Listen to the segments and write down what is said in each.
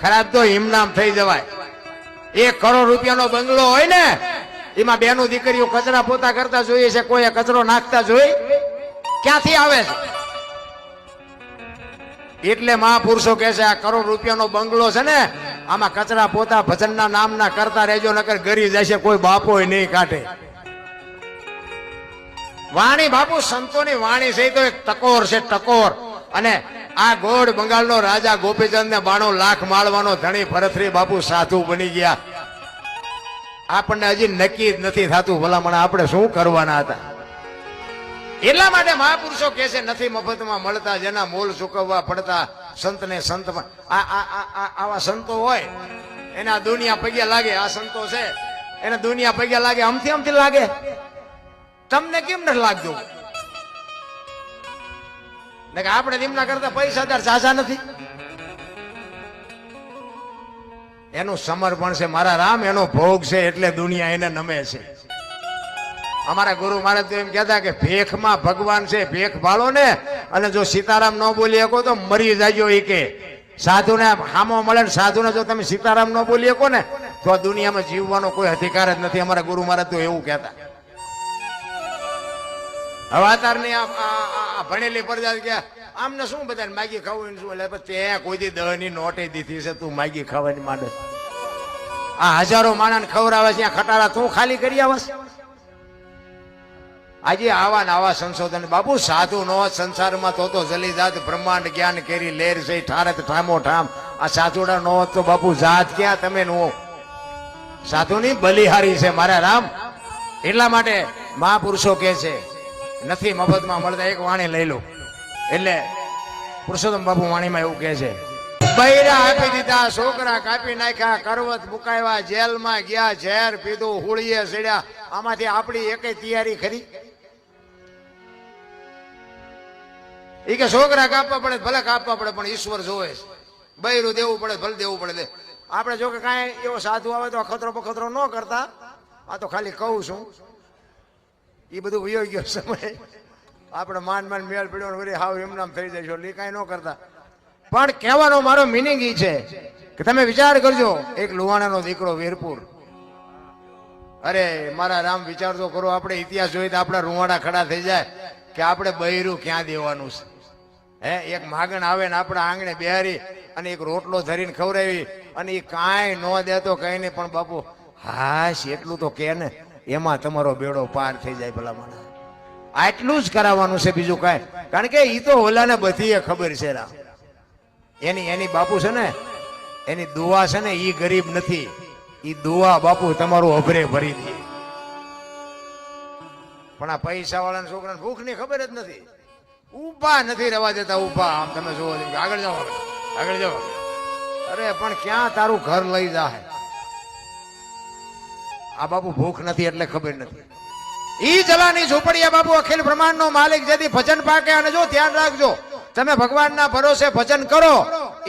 ખરાબ તો હિમનામ થઈ જવાય. એક કરોડ રૂપિયાનો બંગલો હોય ને, એમાં બેનું દીકરીઓ કચરા પોતા કરતા જોઈએ છે કોઈ કચરો નાખતા જોઈ, ક્યાંથી આવે છે? એટલે મહાપુરુષો કહે છે, આ કરોડ રૂપિયાનો બંગલો છે ને, આમાં કચરા પોતા ભજનના નામના કરતા રહેજો, નકર ગરી જશે, કોઈ બાપો નહીં કાઢે. વાણી બાપુ, સંતોની વાણી છે તો એક ટકોર છે ટકોર અને આ ગોળ બંગાળનો રાજા ગોપીચંદ ને બાણું લાખ માળવાનો ધણી ભરતરી બાપુ સાધુ બની ગયા. આપણને હજી નક્કી જ નથી થતું ભલામણ, આપણે શું કરવાના હતા? એટલા માટે મહાપુરુષો કે છે, નથી મફતમાં મળતા, જેના મોલ ચૂકવવા પડતા સંતને આ- આવા સંતો હોય, એના દુનિયા પગ્યા લાગે, આ સંતો છે, એને દુનિયા પગ્યા લાગે અમથી આમથી લાગે. તમને કેમ નથી લાગતું? કે આપણે એમના કરતા પૈસાદાર સાચા નથી. એનું સમર્પણ છે, મારા રામ, એનો ભોગ છે, એટલે દુનિયા એને નમે છે. અમારા ગુરુ મહારાજ તો એમ કહેતા કે ભેખમાં ભગવાન છે, ભેખ ભાળો ને, અને જો સીતારામ ન બોલી શકો તો મરી જાજો એ કે. સાધુને હામો મળે ને સાધુને જો તમે સીતારામ ન બોલી શકો ને, તો દુનિયામાં જીવવાનો કોઈ અધિકાર જ નથી. અમારા ગુરુ મહારાજ તો એવું કહેતા. હવે અત્યારની આ ભણેલી પ્રજા કે આમને શું બધાને માગી ખાવું શું? એટલે તે કોઈ દી દહની નોટે દીધી છે, તું માગી ખાવાની માંડે. આ હજારો માણસને ખવડાવે છે ખટારા તું ખાલી કરી આવસ આજે આવા ને આવા સંશોધન. બાબુ સાધુ નો સંસારમાં તો તો જલી જાત બ્રહ્માંડ જ્ઞાન કેરી લેર છે ઠારત ઠામો ઠામ. આ સાધુડા નો તો બાપુ, જાત ક્યાં તમે નો? સાધુની બલિહારી છે, મારા રામ. એટલા માટે મહાપુરુષો કે છે નથી મફતમાં મળતા, એક વાણી લઈ લો. એટલે પુરુષોત્તમ બાપુ વાણીમાં એવું કહે છે, બૈરા આપી દીધા, છોકરા કાપી નાખ્યા, કરવત મુકાવ્યા, જેલમાં ગયા, ઝેર પીધું, હોળીએ ચડ્યા આમાંથી આપણી એકે તૈયારી ખરી? એ કે છોકરા કાપવા પડે, ભલે કાપવા પડે, પણ ઈશ્વર જોવે છે. બૈરું દેવું પડે, ભલે દેવું પડે. આપણે જો કે કાંઈ એવો સાધુ આવે તો અખતરો બખતરો ન કરતા. આ તો ખાલી કહું છું. એ બધું વયો ગયો સમય. આપણે માન માન મેળ પડ્યો વળી હાવ એમનામ થઈ જાય એ કાંઈ ન કરતા. પણ કહેવાનો મારો મિનિંગ એ છે કે તમે વિચાર કરજો, એક લુવાણાનો દીકરો વીરપુર. અરે, મારા રામ વિચાર તો કરો, આપણે ઇતિહાસ જોઈએ તો આપણા રૂવાડા ખડા થઈ જાય કે આપણે બૈરું ક્યાં દેવાનું છે? હે, એક માગણ આવે ને આપણા આંગણે બેહારી અને એક રોટલો ધરીને ખવડાવી અને એ કાંઈ ન દેતો કઈ નહીં. પણ બાપુ, હાશ, એટલું તો કે ને. એમાં તમારો બેડો પાર થઈ જાય ભલા મને આટલું જ કરાવવાનું છે બીજું કાંઈ. કારણ કે એ તો ઓલાને બધી ખબર છે રા. એની એની બાપુ છે ને, એની દુઆ છે ને એ ગરીબ નથી. એ દુઆ બાપુ તમારું અભરે ભરી દે. પણ આ પૈસા વાળાના છોકરાને ભૂખની ખબર જ નથી. ઊભા નથી રવા દેતા, ઊભા. આમ તમે જોવો આગળ જાઓ. આગળ જાઓ. અરે, પણ ક્યાં તારું ઘર લઈ જાય આ બાપુ ભૂખ નથી એટલે ખબર નથી. ઈ જલાની ઝૂંપડીયા બાપુ અખિલ બ્રહ્માંડ નો માલિક જેથી ભજન પાકે અને જો ધ્યાન રાખજો, તમે ભગવાનના ભરોસે ભજન કરો.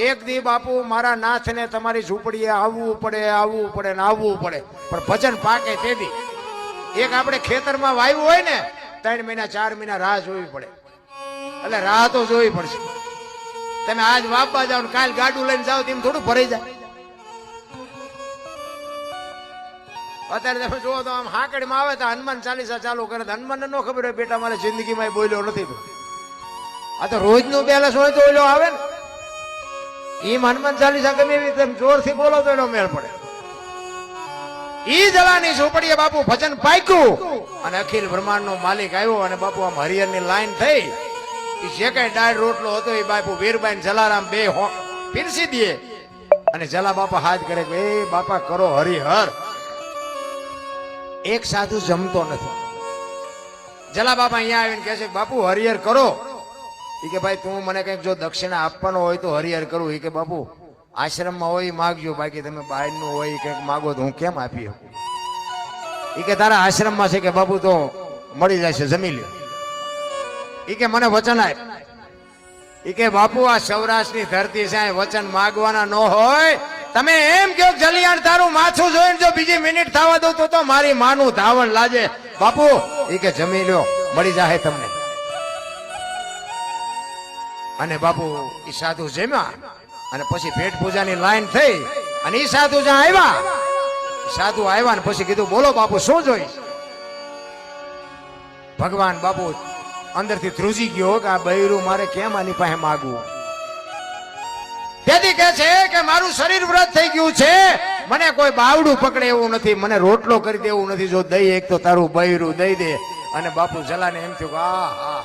એક દી બાપુ મારા નાથને તમારી ઝૂંપડીએ આવવું પડે આવવું પડે ને આવવું પડે. પણ ભજન પાકે તેથી એક આપણે ખેતરમાં વાવ્યું હોય ને, ત્રણ મહિના, ચાર મહિના રાહ જોવી પડે. એટલે રાહ તો જોવી પડશે. તમે આજ વાપવા જાઓ કાલ ગાડું લઈને જાઓ તેમ થોડું ભરાઈ જાય. અત્યારે તમે જુઓ તો આમ હાકડીમાં આવે તો હનુમાન ચાલીસા ચાલુ કરે હનુમાનને ન ખબર હોય બેટા મારે જિંદગીમાં બોલ્યો નથી આ તો રોજનું બેલેન્સ હોય તો ઓલો આવે ને. એમ હનુમાન ચાલીસા ગમે એવી તમે જોરથી બોલો તો એનો મેળ પડે. ઈ જલાની ઝૂંપડીએ બાપુ, ભજન પાક્યું. અને અખિલ બ્રહ્માંડ નો માલિક આવ્યો અને બાપુ આમ હરિયરની લાઈન થઈ. એ જે કઈ ડાળ રોટલો હતો એ બાપુ વીરબાઈ જલારામ બે હો- પીરસી દે. અને જલા બાપા હાથ કરે એ બાપા કરો હરિહર. એક સાધુ જમતો નથી. જલા બાપા અહીંયા આવીને કહે છે, બાપુ, હરિહર કરો. એ કે, ભાઈ, તું મને કંઈક જો દક્ષિણા આપવાનો હોય તો હરિહર કરું. એ કે, બાપુ, આશ્રમમાં હોય માગજો, બાકી તમે બહારનું હોય કંઈક માગો તો હું કેમ આપી શકું? એ કે, તારા આશ્રમમાં છે કે, બાપુ, તો મળી જશે, જમી લ્યો. એ કે, મને વચન આપ. એ કે, બાપુ, આ સૌરાષ્ટ્રની ધરતી છે વચન માગવાના ન હોય તમે એમ કહો જલિયાણ તારું માથું જોઈને જો બીજી મિનિટ થવા દઉં તો મારી માનું ધાવણ લાજે. બાપુ એ કે જમી લ્યો, મળી જાહે તમને. અને બાપુ એ સાધુ જમ્યા. અને પછી પેટ પૂજાની લાઈન થઈ અને એ સાધુ જ્યાં આવ્યા. સાધુ આવ્યા ને પછી કીધું, બોલો બાપુ, શું જોઈશ? ભગવાન બાપુ અંદરથી ધ્રુજી ગયો કે આ બૈરું મારે કેમ આની પાસે માગવું? તેથી કે છે કે મારું શરીર વ્રત થઈ ગયું છે. મને કોઈ બાવડું પકડે એવું નથી. મને રોટલો કરી દેવું નથી. જો દઈ એક તો તારું બૈરું દઈ દે. અને બાપુ જલાને એમ થયું આ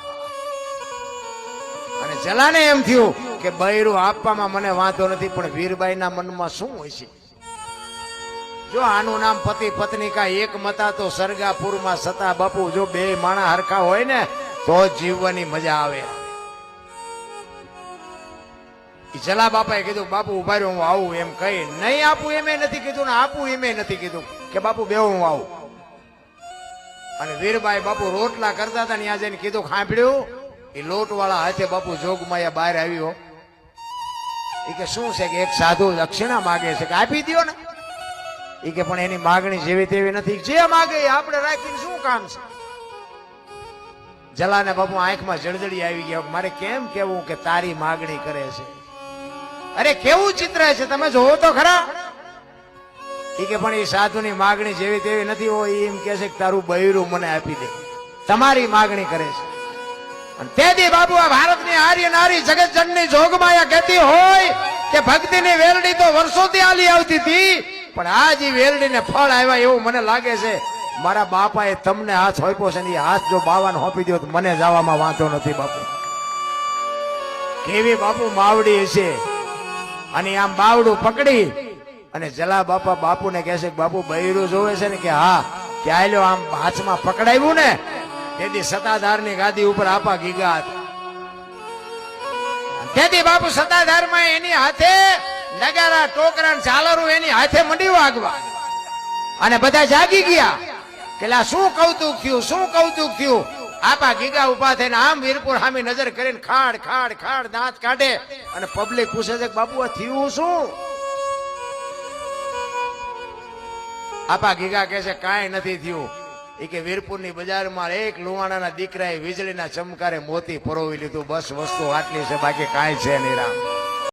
અને જલાને એમ થયું કે બૈરું આપવામાં મને વાંધો નથી, પણ વીરબાઈના મનમાં શું હોય છે? જો આનું નામ પતિ પત્ની કા એક મતા તો સરગાપુરમાં સતા બાપુ જો બે માણા હરખા હોય ને, તો જીવવાની મજા આવે. જલા બાપાએ કીધું, બાપુ, ઊભા રહ્યો હું આવું એમ કહી નહીં આપું એમે નથી કીધું ને આપું એમે નથી કીધું. કે, બાપુ બે હું આવું. અને વીરબાઈ બાપુ રોટલા કરતા હતા ને ત્યાં જઈને કીધું, ખાંભળ્યું. એ લોટવાળા હાથે બાપુ જોગમાયા બહાર આવ્યો. એ કે, શું છે કે એક સાધુ દક્ષિણા માગે છે? કે આપી દ્યો ને. એ કે, પણ એની માગણી જેવી તેવી નથી. જે માગે આપણે રાખીને શું કામ છે? જલાને બાપુ આંખમાં જળજળી આવી ગયા મારે કેમ કેવું કે તારી માગણી કરે છે? અરે કેવું ચિત્ર છે તમે જોવો તો ખરા. એ કે પણ એ સાધુની માગણી જેવી તેવી નથી હોય એમ કે છે કે તારું બૈરું મને આપી દે. તમારી માગણી કરે છે. અને તેથી બાબુ આ ભારતની આર્ય નારી જગત જનની જોગમાયા કહેતી હોય કે ભક્તિની વેલડી તો વર્ષોથી આલી આવતી હતી, પણ આજ ઈ વેલડીને ફળ આવ્યા એવું મને લાગે છે. મારા બાપાએ તમને હાથ હોપ્યો છે એ હાથ જો બાવાને હોપી દો તો મને જવામાં વાંધો નથી બાપુ. કેવી બાપુ માવડી હશે. અને આમ બાવડું પકડી અને જલા બાપા બાપુને કહે છે કે બાપુ બૈરું જોવે છે ને કે હા કે આલ્યો આમ હાથમાં પકડાવ્યું ને, તેથી સત્તાધારની ગાદી ઉપર આપા ગીગા તેથી બાપુ સત્તાધારમાં એની હાથે નગારા, ટોકરા ચાલરું એની હાથે મંડી વાગવા. અને બધા જાગી ગયા. પેલા શું કૌતુક થયું, શું કૌતુક થયું? આપા ગીગા ઊભા થઈને આમ વીરપુર સામે નજર કરીને ખાડ ખાડ ખાડ દાંત કાઢે અને પબ્લિક પૂછે છે બાપુ, આ થયું શું? આપા ગીગા કહે છે, કાંઈ નથી થયું. એ કે વીરપુરની બજારમાં એક લુવાણાના દીકરાએ વીજળીના ચમકારે મોતી પરોવી લીધું. બસ વસ્તુ આટલી છે, બાકી કાંઈ છે નહીં રામ.